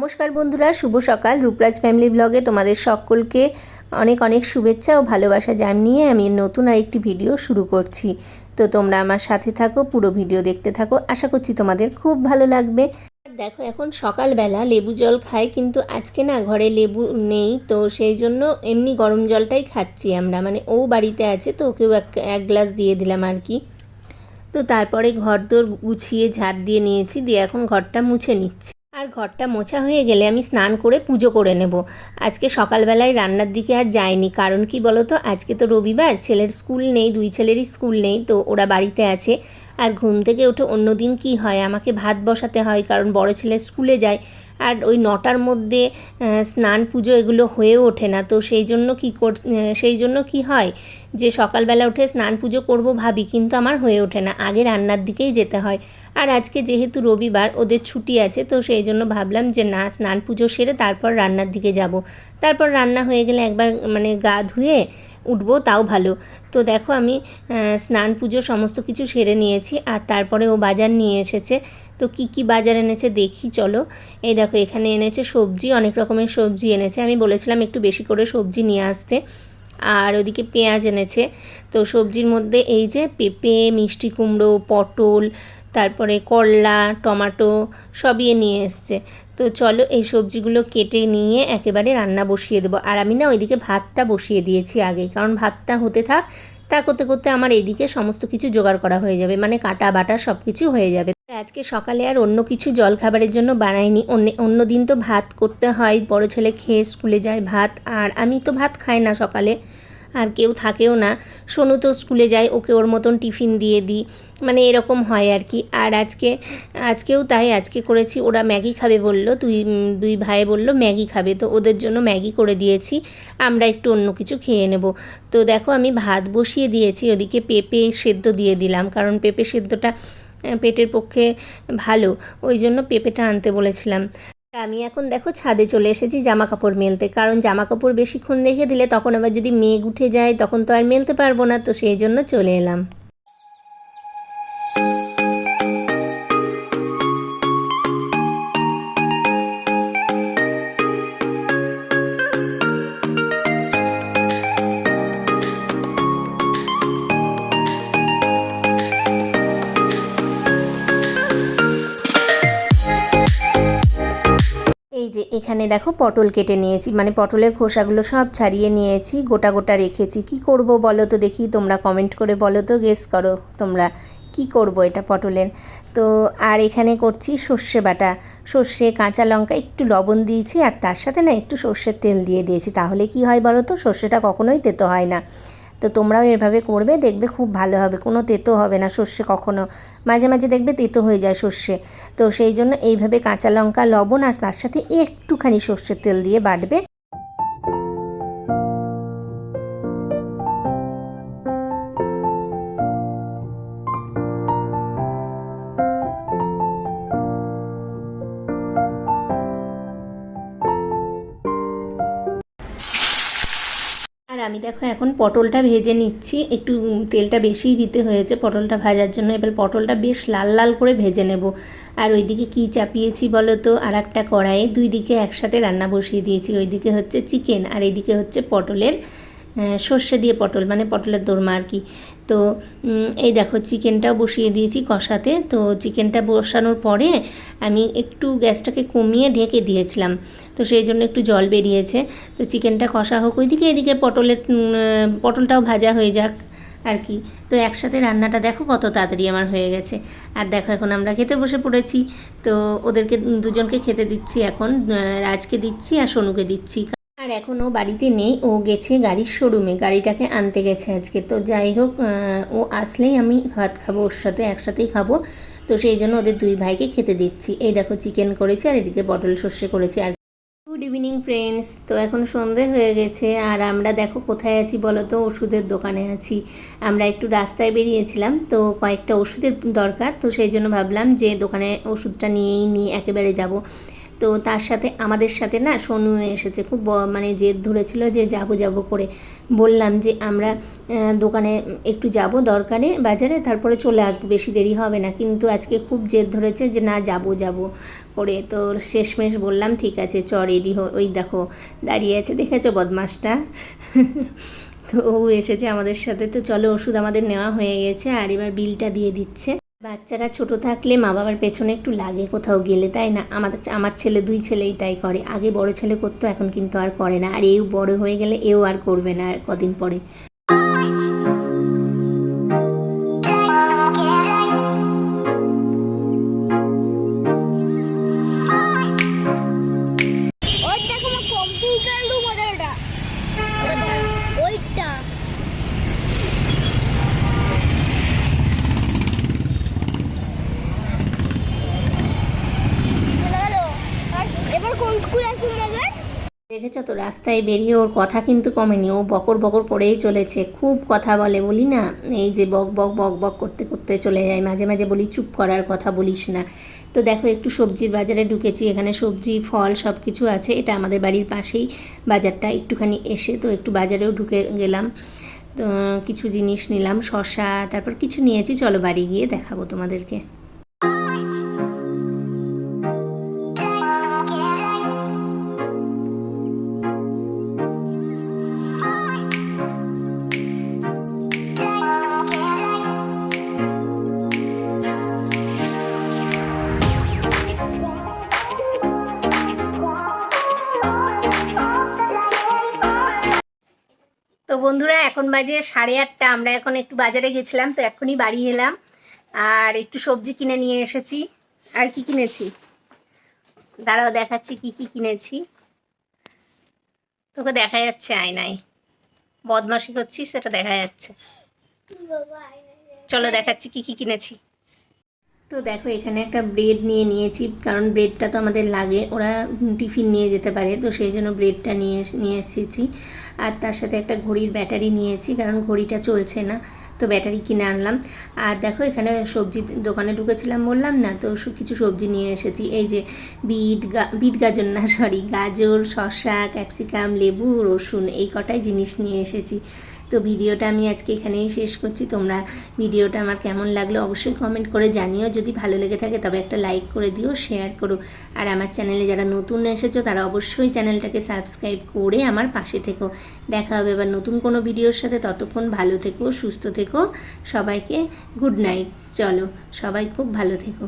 নমস্কার বন্ধুরা, শুভ সকাল। রূপরাজ ফ্যামিলি ব্লগে তোমাদের সকলকে অনেক অনেক শুভেচ্ছা ও ভালোবাসা জানিয়ে আমি নতুন আরেকটি ভিডিও শুরু করছি। তো তোমরা আমার সাথে থাকো, পুরো ভিডিও দেখতে থাকো। আশা করছি তোমাদের খুব ভালো লাগবে। দেখো, এখন সকালবেলা লেবু জল খাই, কিন্তু আজকে না ঘরে লেবু নেই, তো সেই জন্য এমনি গরম জলটাই খাচ্ছি আমরা। মানে ও বাড়িতে আছে, তো ওকেও এক গ্লাস দিয়ে দিলাম আর কি। তো তারপরে ঘর দোর গুছিয়ে ঝাড় দিয়ে নিয়েছি, দিয়ে এখন ঘরটা মুছে নিচ্ছি। ঘরটা মোছা হয়ে গেলে আমি স্নান করে পুজো করে নেব। আজকে সকালবেলায় রান্নার দিকে আর যাইনি। কারণ কি বলো তো আজকে তো রবিবার, ছেলের স্কুল নেই, দুই ছেলেরই স্কুল নেই, তো ওরা বাড়িতে আছে। আর ঘুম থেকে উঠে অন্য দিন কী হয়? আমাকে ভাত বসাতে হয়, কারণ বড় ছেলে স্কুলে যায়। আর ওই নটার মধ্যে স্নান পুজো এগুলো হয়ে ওঠে না। তো সেই জন্য কী কর সেই জন্য কি হয়? যে সকালবেলা উঠে স্নান পুজো করব ভাবি, কিন্তু আমার হয়ে ওঠে না। আগে রান্নার দিকেই যেতে হয়। আর আজকে যেহেতু রবিবার, ওদের ছুটি আছে, তো সেই জন্য ভাবলাম যে না, স্নান পুজো সেরে তারপর রান্নার দিকে যাব। তারপর রান্না হয়ে গেলে একবার মানে গা ধুয়ে উঠবো, তাও ভালো। তো দেখো আমি স্নান পুজো সমস্ত কিছু সেরে নিয়েছি, আর তারপরে ও বাজার নিয়ে এসেছে। তো কি কি বাজার এনেছে দেখি, চলো। এই দেখো, এখানে এনেছে সবজি, অনেক রকমের সবজি এনেছে। আমি বলেছিলাম একটু বেশি করে সবজি নিয়ে আসতে। আর ওদিকে পেঁয়াজ এনেছে। তো সবজির মধ্যে এই যে পেঁপে, মিষ্টি কুমড়ো, পটল, তারপরে করলা, টমাটো সবই নিয়ে এসছে। তো চলো এই সবজিগুলো কেটে নিয়ে একেবারে রান্না বসিয়ে দেবো। আর আমি না ওইদিকে ভাতটা বসিয়ে দিয়েছি আগেই, কারণ ভাতটা হতে থাক, তা করতে করতে আমার এইদিকে সমস্ত কিছু জোগাড় করা হয়ে যাবে। মানে কাটা, বাটা সব কিছু হয়ে যাবে। আজকে সকালে আর অন্য কিছু জল খাবারের জন্য বানাইনি। অন্য অন্য দিন তো ভাত করতে হয়, বড় ছেলে খেয়ে স্কুলে যায় ভাত, আর আমি তো ভাত খাই না সকালে, আর কেউ থাকেও না। সোনু তো স্কুলে যায়, ওকে ওর মতন টিফিন দিয়ে দিই মানে এরকম হয় আর কি। আর আজকে, আজকেও তাই, আজকে করেছি, ওরা ম্যাগি খাবে বলল, দুই দুই ভাই বলল ম্যাগি খাবে, তো ওদের জন্য ম্যাগি করে দিয়েছি, আমরা একটু অন্য কিছু খেয়ে নেব। তো দেখো আমি ভাত বসিয়ে দিয়েছি, ওদিকে পেঁপে সেদ্ধ দিয়ে দিলাম, কারণ পেঁপে সেদ্ধটা পেটের পক্ষে ভালো। ওই জন্য পেঁপেটা আনতে বলেছিলাম। আমি এখন দেখো ছাদে চলে এসেছি জামা কাপড় মেলতে। কারণ জামা কাপড় বেশিক্ষণ রেখে দিলে তখন আবার যদি মেঘ উঠে যায়, তখন তো আর মেলতে পারব না। তো সেই জন্য চলে এলাম। এখানে দেখো পটল কেটে নিয়েছি। মানে পটলের খোসাগুলো সব ছাড়িয়ে নিয়েছি, গোটা গোটা রেখেছি। কি করব বলো তো দেখি, তোমরা কমেন্ট করে বলো তো গেস করো তোমরা কি করব এটা পটলের। তো আর এখানে করছি সর্ষে বাটা। সর্ষে, কাঁচা লঙ্কা, একটু লবণ দিয়েছি আর তার সাথে না একটু সর্ষের তেল দিয়ে দিয়েছি। তাহলে কি হয় বলো তো, সর্ষেটা কখনোই তেতো হয় না। তো তোমরাও এভাবে করবে, দেখবে খুব ভালো হবে। কোনো তেতো হবে না সর্ষে কখনো। মাঝে মাঝে দেখবে তেতো হয়ে যায় সর্ষে। তো সেই জন্য এইভাবে কাঁচা লঙ্কা, লবণ আর তার সাথে একটুখানি সর্ষের তেল দিয়ে বাটবে। আর আমি দেখো এখন পটলটা ভেজে নিচ্ছি। একটু তেলটা বেশিই দিতে হয়েছে পটলটা ভাজার জন্য। এবার পটলটা বেশ লাল লাল করে ভেজে নেব। আর ওইদিকে কি চাপিয়েছি বলো তো? আর একটা কড়াইয়ে দুই দিকে একসাথে রান্না বসিয়ে দিয়েছি। ওইদিকে হচ্ছে চিকেন আর এইদিকে হচ্ছে পটলের সর্ষে দিয়ে পটল মানে পটলের দোরমা আর কি। তো এই দেখো চিকেনটাও বসিয়ে দিয়েছি কষাতে। তো চিকেনটা বসানোর পরে আমি একটু গ্যাসটাকে কমিয়ে ঢেকে দিয়েছিলাম। তো সেই জন্য একটু জল বেরিয়েছে। তো চিকেনটা কষা হোক ওইদিকে, এদিকে পটলের পটলটাও ভাজা হয়ে যাক আর কি। তো একসাথে রান্নাটা দেখো কত তাড়াতাড়ি আমার হয়ে গেছে। আর দেখো এখন আমরা খেতে বসে পড়েছি। তো ওদেরকে, দুজনকে খেতে দিচ্ছি এখন। রাজকে দিচ্ছি আর সোনুকে দিচ্ছি। আর এখন ও বাড়িতে নেই, ও গেছে গাড়ির শোরুমে গাড়িটাকে আনতে গেছে আজকে। তো যাই হোক ও আসলেই আমি ভাত খাব, ওর সাথে একসাথেই খাব। তো সেই জন্য ওদের দুই ভাইকে খেতে দিচ্ছি। এই দেখো চিকেন করেছি আর এদিকে পটল সর্ষে করেছি। আর গুড ইভিনিং ফ্রেন্ডস তো এখন সন্ধে হয়ে গেছে আর আমরা দেখো কোথায় আছি বলো তো? ওষুধের দোকানে আছি। আমরা একটু রাস্তায় বেরিয়েছিলাম, তো কয়েকটা ওষুধের দরকার। তো সেই জন্য ভাবলাম যে দোকানে ওষুধটা নিয়েই নিয়ে একেবারে যাব। তো তার সাথে আমাদের সাথে না সোনু এসেছে, খুব মানে জেদ ধরেছিল যে যাব যাব করে। বললাম যে আমরা দোকানে একটু যাব দরকারে বাজারে, তারপরে চলে আসব, বেশি দেরি হবে না। কিন্তু আজকে খুব জেদ ধরেছে যে না যাব যাব করে। তো শেষমেশ বললাম, ঠিক আছে, চ রেডি হো ওই দেখো, দাঁড়িয়ে আছে। দেখেছ বদমাসটা? তো ও এসেছে আমাদের সাথে। তো চলো, ওষুধ আমাদের নেওয়া হয়ে গেছে আর এবার বিলটা দিয়ে দিচ্ছে। বাচ্চারা ছোট থাকলে মা বাবার পেছনে একটু লাগে কোথাও গেলে, তাই না? আমাদের আমার ছেলে দুই ছেলেই তাই করে। আগে বড় ছেলে করতো, এখন কিন্তু আর করে না। আর এও বড় হয়ে গেলে এও আর করবে না আর কদিন পরে। এবার কোন স্কুল আসুন দেখেছ তো, রাস্তায় বেরিয়ে ওর কথা কিন্তু কমেনি। ও বকর বকর করেই চলেছে। খুব কথা বলে, বলি না? এই যে বক বক বক বক করতে করতে চলে যায়। মাঝে মাঝে বলি, চুপ করার কথা বলিস না। তো দেখো, একটু সবজির বাজারে ঢুকেছি। এখানে সবজি, ফল সব কিছু আছে। এটা আমাদের বাড়ির পাশেই বাজারটা। একটুখানি এসে তো একটু বাজারেও ঢুকে গেলাম। তো কিছু জিনিস নিলাম শশা তারপর কিছু নিয়েছি। চলো বাড়ি গিয়ে দেখাবো তোমাদেরকে। তো বন্ধুরা এখন বাজে সাড়ে আটটা। আমরা এখন একটু বাজারে গেছিলাম তো এখনই বাড়ি এলাম। আর একটু সবজি কিনে নিয়ে এসেছি। আর কি কিনেছি? দাঁড়াও দেখাচ্ছি কি কি কিনেছি। তোকে দেখা যাচ্ছে আয়নায়। বদমাশি করছিস সেটা দেখা যাচ্ছে। চলো দেখাচ্ছি কি কি কিনেছি। তো দেখো, এখানে একটা ব্রেড নিয়ে নিয়েছি, কারণ ব্রেডটা তো আমাদের লাগে। ওরা টিফিন নিয়ে যেতে পারে, তো সেই জন্য ব্রেডটা নিয়ে নিয়ে এসেছি। আর তার সাথে একটা ঘড়ির ব্যাটারি নিয়েছি, কারণ ঘড়িটা চলছে না, তো ব্যাটারি কিনে আনলাম। আর দেখো, এখানে সবজি দোকানে ঢুকেছিলাম, বললাম না, তো কিছু সবজি নিয়ে এসেছি। এই যে বিট গা, বিট গাজর না সরি গাজর, শসা ক্যাপসিকাম লেবু, রসুন, এই কটাই জিনিস নিয়ে এসেছি। তো ভিডিওটা আমি আজকে এখানেই শেষ করছি। তোমরা ভিডিওটা আমার কেমন লাগল অবশ্যই কমেন্ট করে জানিও। যদি ভালো লেগে থাকে তবে একটা লাইক করে দিও শেয়ার করো। আর আমার চ্যানেলে যারা নতুন এসেছ তারা অবশ্যই চ্যানেলটাকে সাবস্ক্রাইব করে আমার পাশে থেকো। দেখা হবে এবার নতুন কোনো ভিডিওর সাথে। ততক্ষণ ভালো থেকো, সুস্থ থেকো। সবাইকে গুড নাইট চলো, সবাই খুব ভালো থেকো।